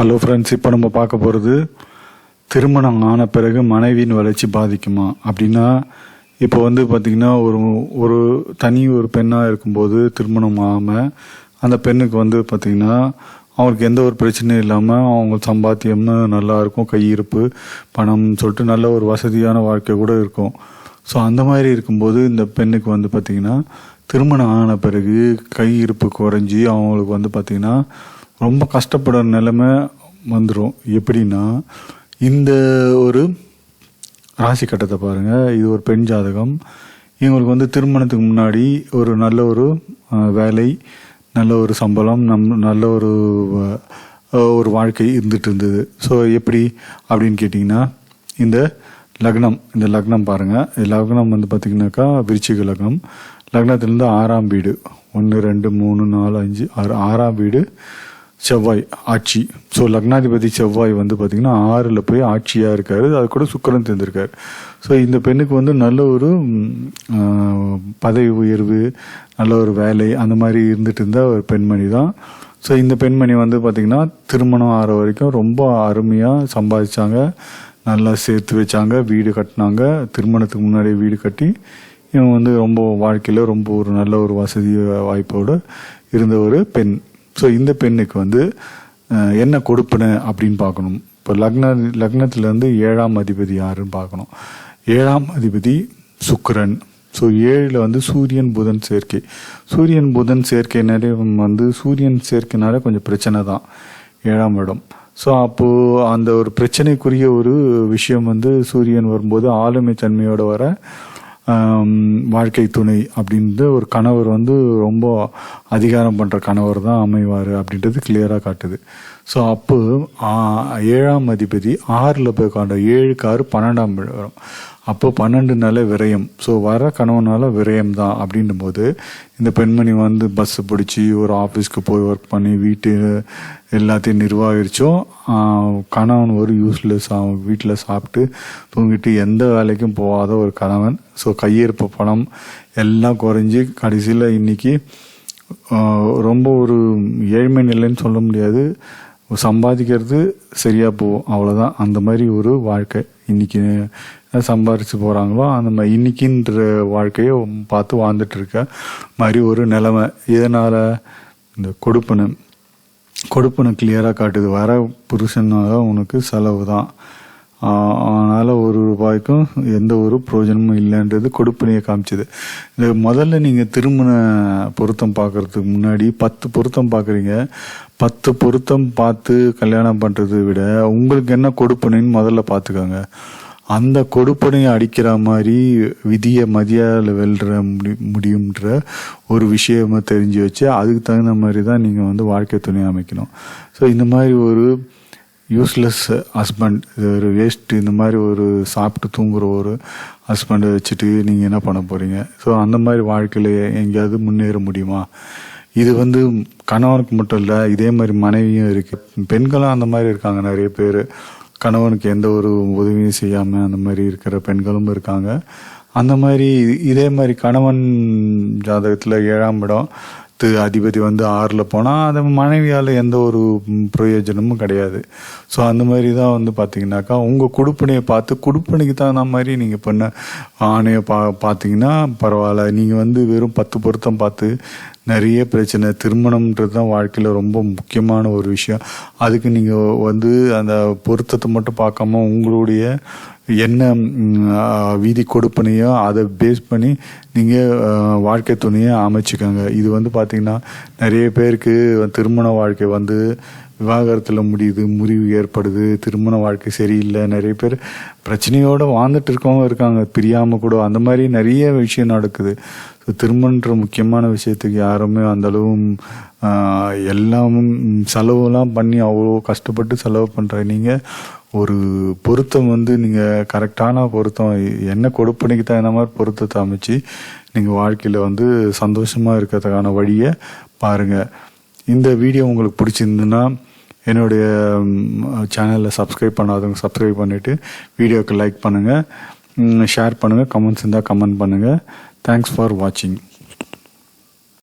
Hello friends இப்போ நம்ம பார்க்க போகிறது திருமணம் ஆன பிறகு மனைவியின் வளர்ச்சி பாதிக்குமா? அப்படின்னா இப்போ வந்து பார்த்திங்கன்னா ஒரு ஒரு தனி ஒரு பெண்ணாக இருக்கும்போது திருமணம் ஆகாமல் அந்த பெண்ணுக்கு வந்து பார்த்திங்கன்னா அவங்களுக்கு எந்த ஒரு பிரச்சனையும் இல்லாமல் அவங்க சம்பாத்தியம் நல்லா இருக்கும் கையிருப்பு பணம்னு சொல்லிட்டு நல்ல ஒரு வசதியான வாழ்க்கை கூட இருக்கும். ஸோ அந்த மாதிரி இருக்கும்போது இந்த பெண்ணுக்கு வந்து பார்த்திங்கன்னா திருமணம் ஆன பிறகு கையிருப்பு குறைஞ்சி அவங்களுக்கு வந்து பார்த்திங்கன்னா ரொம்ப கஷ்டப்படுற நிலைமை வந்துடும் எப்படின்னா இந்த ஒரு ராசி கட்டத்தை பாருங்கள் இது ஒரு பெண் ஜாதகம். இவங்களுக்கு வந்து திருமணத்துக்கு முன்னாடி ஒரு நல்ல ஒரு வேலை நல்ல ஒரு சம்பளம் நம் நல்ல ஒரு ஒரு வாழ்க்கை இருந்துட்டு இருந்தது. ஸோ எப்படி அப்படின்னு கேட்டிங்கன்னா இந்த லக்னம் இந்த லக்னம் பாருங்கள் லக்னம் வந்து பார்த்திங்கனாக்கா விருச்சிக லக்னம். லக்னத்திலேருந்து ஆறாம் வீடு. ஒன்று ரெண்டு மூணு நாலு அஞ்சு ஆறு ஆறாம் வீடு. செவ்வாய் ஆட்சி. ஸோ லக்னாதிபதி செவ்வாய் வந்து பார்த்திங்கன்னா ஆறில் போய் ஆட்சியாக இருக்கார். அது கூட சுக்கரன் தேர்ந்திருக்காரு ஸோ இந்த பெண்ணுக்கு வந்து நல்ல ஒரு பதவி உயர்வு நல்ல ஒரு வேலை அந்த மாதிரி இருந்துட்டு இருந்த ஒரு பெண்மணி தான். ஸோ இந்த பெண்மணி வந்து பார்த்திங்கன்னா திருமணம் ஆகிற வரைக்கும் ரொம்ப அருமையாக சம்பாதிச்சாங்க. நல்லா சேர்த்து வச்சாங்க வீடு கட்டினாங்க. திருமணத்துக்கு முன்னாடி வீடு கட்டி இவன் வந்து ரொம்ப வாழ்க்கையில் ரொம்ப ஒரு நல்ல ஒரு வசதி வாய்ப்போடு இருந்த ஒரு பெண். ஸோ இந்த பெண்ணுக்கு வந்து என்ன கொடுப்பன அப்படின்னு பார்க்கணும். இப்போ லக்ன லக்னத்திலேருந்து ஏழாம் அதிபதி யாருன்னு பார்க்கணும். ஏழாம் அதிபதி சுக்கரன். ஸோ ஏழில் வந்து சூரியன் புதன் சேர்க்கை. சூரியன் புதன் சேர்க்கைனாலே வந்து சூரியன் சேர்க்கைனால கொஞ்சம் பிரச்சனை தான். ஏழாம் இடம். ஸோ அப்போது அந்த ஒரு பிரச்சனைக்குரிய ஒரு விஷயம் வந்து சூரியன் வரும்போது ஆளுமை தன்மையோட வர வாழ்க்கை துணை அப்படின்ட்டு ஒரு கணவர் வந்து ரொம்ப அதிகாரம் பண்ணுற கணவர் தான் அமைவார் அப்படின்றது கிளியராக காட்டுது. ஸோ அப்போ ஏழாம் அதிபதி ஆறில் போய் காண்ட ஏழுக்கு ஆறு பன்னெண்டாம் வரும் அப்போ பன்னெண்டுனால விரயம். ஸோ வர கணவனால விரயம் தான் அப்படின்னும் போது இந்த பெண்மணி வந்து பஸ் பிடிச்சி ஒரு ஆஃபீஸ்க்கு போய் ஒர்க் பண்ணி வீட்டு எல்லாத்தையும் நிர்வகிச்சோம் கணவன் ஒரு யூஸ்லெஸ் அவன் வீட்டில் சாப்பிட்டு தூங்கிட்டு எந்த வேலைக்கும் போகாத ஒரு கணவன். ஸோ கையிருப்பு பணம் எல்லாம் குறைஞ்சி கடைசியில் இன்னைக்கு ரொம்ப ஒரு ஏழ்மை நிலைன்னு சொல்ல முடியாது. சம்பாதிக்கிறது சரியாக போகும். அவ்வளோதான் அந்த மாதிரி ஒரு வாழ்க்கை இன்னைக்கு சம்பாரிச்சு போகிறாங்களோ அந்த மாதிரி இன்னைக்குன்ற வாழ்க்கையை பார்த்து வாழ்ந்துட்டு இருக்க மாதிரி ஒரு நிலைமை. இதனால் இந்த கொடுப்பனை கொடுப்பனை கிளியராக காட்டுது. வர புருஷனாக உனக்கு செலவு தான். அதனால் ஒரு ரூபாய்க்கும் எந்த ஒரு பிரயோஜனமும் இல்லைன்றது கொடுப்பனையை காமிச்சது. இந்த முதல்ல நீங்கள் திருமண பொருத்தம் பார்க்கறதுக்கு முன்னாடி பத்து பொருத்தம் பார்க்குறீங்க. பத்து பொருத்தம் பார்த்து கல்யாணம் பண்ணுறதை விட உங்களுக்கு என்ன கொடுப்பனைன்னு முதல்ல பார்த்துக்கோங்க. அந்த கொடுப்பனையை அடிக்கிற மாதிரி விதியை மதியால் வெல்ற முடி முடியுன்ற ஒரு விஷயமா தெரிஞ்சு வச்சு அதுக்கு தகுந்த மாதிரி தான் நீங்கள் வந்து வாழ்க்கை துணை அமைக்கணும். ஸோ இந்த மாதிரி ஒரு யூஸ்லெஸ் ஹஸ்பண்ட் இது ஒரு வேஸ்ட் இந்த மாதிரி ஒரு சாப்பிட்டு தூங்குற ஒரு ஹஸ்பண்டை வச்சுட்டு நீங்கள் என்ன பண்ண போகிறீங்க ஸோ அந்த மாதிரி வாழ்க்கையில் எங்கேயாவது முன்னேற முடியுமா? இது வந்து கணவனுக்கு மட்டும் இல்லை இதே மாதிரி மனைவியும் இருக்குது பெண்களும் அந்த மாதிரி இருக்காங்க நிறைய பேர். கணவனுக்கு எந்த ஒரு உதவியும் செய்யாமல் அந்த மாதிரி இருக்கிற பெண்களும் இருக்காங்க. அந்த மாதிரி இதே மாதிரி கணவன் ஜாதகத்தில் ஏழாம் இடம் திரு அதிபதி வந்து ஆறில் போனால் அது மனைவியால் எந்த ஒரு பிரயோஜனமும் கிடையாது. ஸோ அந்த மாதிரி தான் வந்து பார்த்தீங்கன்னாக்கா உங்கள் குடுப்பனையை பார்த்து குடுப்பனைக்கு தகுந்த மாதிரி நீங்கள் பண்ண ஆணையை பா பார்த்தீங்கன்னா பரவாயில்ல. நீங்கள் வந்து வெறும் பத்து பொருத்தம் பார்த்து நிறைய பிரச்சனை. திருமணம்ன்றது தான் வாழ்க்கையில் ரொம்ப முக்கியமான ஒரு விஷயம். அதுக்கு நீங்கள் வந்து அந்த பொருத்தத்தை மட்டும் பார்க்காம உங்களுடைய என்ன வீதி கொடுப்பனையோ அதை பேஸ் பண்ணி நீங்கள் வாழ்க்கை துணையை அமைச்சுக்கோங்க. இது வந்து பார்த்திங்கன்னா நிறைய பேருக்கு திருமண வாழ்க்கை வந்து விவாகரத்தில் முடியுது முறிவு ஏற்படுது திருமண வாழ்க்கை சரியில்லை நிறைய பேர் பிரச்சனையோடு வாழ்ந்துட்டு இருக்கவங்க இருக்காங்க. பிரியாமல் கூட அந்த மாதிரி நிறைய விஷயம் நடக்குது. ஸோ திருமணன்ற முக்கியமான விஷயத்துக்கு யாருமே அந்தளவும் எல்லாமும் செலவுலாம் பண்ணி அவ்வளோ கஷ்டப்பட்டு செலவு பண்ணுற நீங்கள் ஒரு பொருத்தம் வந்து நீங்கள் கரெக்டான பொருத்தம் என்ன கொடுப்பனைக்கு தகுந்த மாதிரி பொருத்தத்தை அமைச்சு நீங்கள் வாழ்க்கையில் வந்து சந்தோஷமாக இருக்கிறதுக்கான வழியை பாருங்கள் இந்த வீடியோ உங்களுக்கு பிடிச்சிருந்துன்னா என்னுடைய சேனலில் சப்ஸ்கிரைப் பண்ணாதவங்க சப்ஸ்கிரைப் பண்ணிவிட்டு வீடியோக்கு லைக் பண்ணுங்கள் ஷேர் பண்ணுங்கள் கமெண்ட்ஸ் இருந்தால் கமெண்ட் பண்ணுங்கள் தேங்க்ஸ் ஃபார் வாட்சிங்